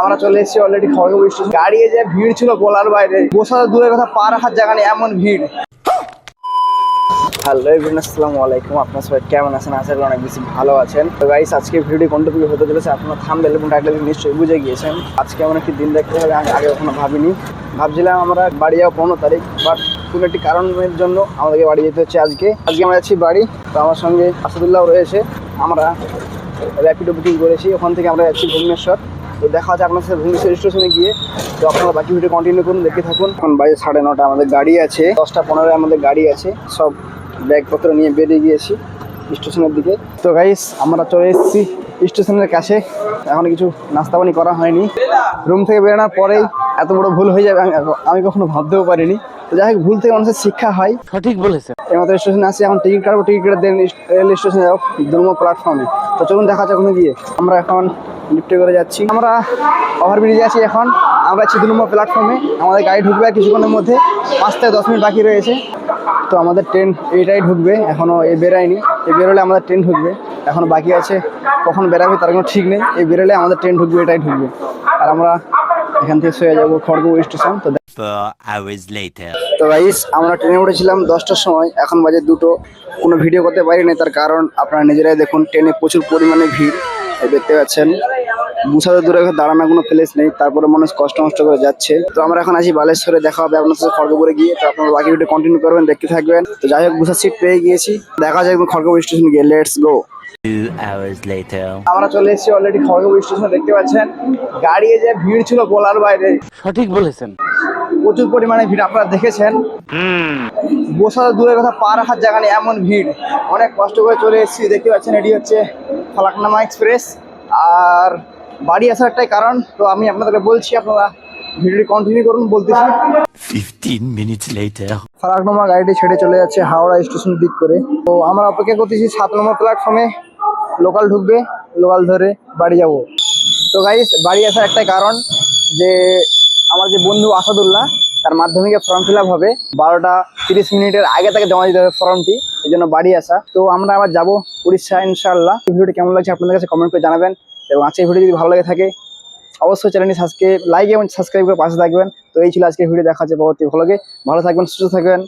আমরা চলে এসেছি অলরেডি খড়গপুর স্টেশন গাড়িয়ে যে ভিড় ছিল বলার বাইরে বসা দূরের কথা পা রাখার জায়গা নেই এমন ভিড়। হ্যালো এভরিওয়ান আসসালামু আলাইকুম। আপনারা সবাই কেমন আছেন? আশা করি অনেক বেশি ভালো আছেন। তো গাইস আজকে ভিডিওটি কোনটা হতে চলেছে। আপনারা থামবেল এবং টাইটেল নিশ্চয়ই বুঝে গিয়েছেন। আজকে এমন একটি দিন দেখতে হবে আমি আগে কখনো ভাবিনি। ভাবছিলাম আমরা বাড়ি যাব পনেরো তারিখ বাট কোনো একটি কারণের জন্য আমাদেরকে বাড়ি যেতে হচ্ছে আজকে। আজকে আমরা যাচ্ছি বাড়ি, তো আমার সঙ্গে আসাদুল্লাহ রয়েছে। আমরা র্যাপিডো বুকিং করেছি। ওখান থেকে আমরা যাচ্ছি ভুবনেশ্বর। তো দেখা হচ্ছে আপনার সাথে ভুবনেশ্বর স্টেশনে গিয়ে। তো আপনারা বাকি ভিডিও কন্টিনিউ করুন দেখে থাকুন। এখন বাজে সাড়ে নটা, আমাদের গাড়ি আছে। দশটা পনেরোয় আমাদের গাড়ি আছে। সব ব্যাগপত্র নিয়ে বেরিয়ে গিয়েছি স্টেশনের দিকে। তো গাইস আমরা চলে এসেছি স্টেশনের কাছে। এখন কিছু নাস্তা পানি করা হয়নি। রুম থেকে বেরোনোর পরেই এত বড় ভুল হয়ে যাবে আমি- কখনো ভাবতেও পারিনি। যাই হোক ভুল থেকে মানুষের শিক্ষা হয়। সঠিক বলেছে। এইমাত্র স্টেশনে আসছি এখন টিকিট কাটবো টিকিট কেটে দেন রেল স্টেশনে যাব দুর্ম প্ল্যাটফর্মে তো চলুন দেখা যাক ওখানে গিয়ে। আমরা এখন লিফটে করে যাচ্ছি। আমরা ওভারব্রিজে আছি এখন। আমরা আছি দু নম্বর প্ল্যাটফর্মে আমাদের গাড়ি ঢুকবে আর কিছুক্ষণের মধ্যে। পাঁচ থেকে দশ মিনিট বাকি রয়েছে। তো আমাদের ট্রেন এইটাই ঢুকবে। এখনও এ বেরায়নি। এ বেরোলে আমাদের ট্রেন ঢুকবে। এখন বাকি আছে। কখন বেরাবে তার কোনো ঠিক নেই। এই বেরোলে আমাদের ট্রেন ঢুকবে এটাই ঢুকবে। আর আমরা এখান থেকে শুয়ে যাব খড়গপুর স্টেশন তো Hours later. তো গাইস আমরা ট্রেনে উঠেছিলাম দশটার সময় এখন বাজে দুটো। কোনো ভিডিও করতে পারিনি তার কারণ আপনারা নিজেরাই দেখুন ট্রেনে প্রচুর পরিমাণে ভিড় এই দেখতে পাচ্ছেন। বুসাতে দূরে দাঁড়ানোর কোনো প্লেস নেই তারপরে মানুষ কষ্ট মষ্ট করে যাচ্ছে। তো আমরা এখন আছি বালেশ্বরে দেখা হবে আপনার সাথে খড়গপুরে গিয়ে তো আপনারা বাকি ভিডিও কন্টিনিউ করবেন দেখতে থাকবেন। তো যাই হোক বুসার সিট পেয়ে গিয়েছি দেখা যায় একদম খড়গপুর স্টেশন গিয়ে লেটস গো আমরা চলে এসেছি অলরেডি খড়গপুর স্টেশনে দেখতে পাচ্ছেন। গাড়ি যে ভিড় ছিল বলার বাইরে। সঠিক বলেছেন। প্রচুর পরিমাণে ভিড় আপনারা দেখেছেন। বসা দূরের কথা পা রাখার জায়গা নেই এমন ভিড়। অনেক কষ্ট করে চলে এসেছি দেখতে পাচ্ছেন এটি হচ্ছে ফলাকনামা এক্সপ্রেস। আর বাড়ি আসার একটাই কারণ তো আমি আপনাদেরকে বলছি আপনারা ভিডিওটি কন্টিনিউ করুন বলতেছি. ফারাকনামা গাড়িটি ছেড়ে চলে যাচ্ছে হাওড়া স্টেশন দিক করে। তো আমরা অপেক্ষা করতেছি সাত নম্বর প্ল্যাটফর্মে লোকাল ঢুকবে লোকাল ধরে বাড়ি যাব। তো গাইস বাড়ি আসার একটাই কারণ যে যে বন্ধু আসাদুল্লাহ, তার মাধ্যমিকে ফর্ম ফিল হবে। বারোটা তিরিশ মিনিটের আগে তাকে জমা দিতে হবে ফর্মটি এই জন্য বাড়ি আসা। তো আমরা আবার যাব উড়িষ্যা, ইনশাআল্লাহ। এই ভিডিওটি কেমন লাগছে আপনাদের কাছে কমেন্ট করে জানাবেন। এবং আজকের ভিডিও যদি ভালো লাগে থাকে, অবশ্যই চ্যানেলটি সাবস্ক্রাইব লাইক এবং সাবস্ক্রাইব করে পাশে থাকবেন। তো এই ছিল আজকের ভিডিও, দেখা হচ্ছে পরবর্তী ভালোকে ভালো থাকবেন, সুস্থ থাকবেন।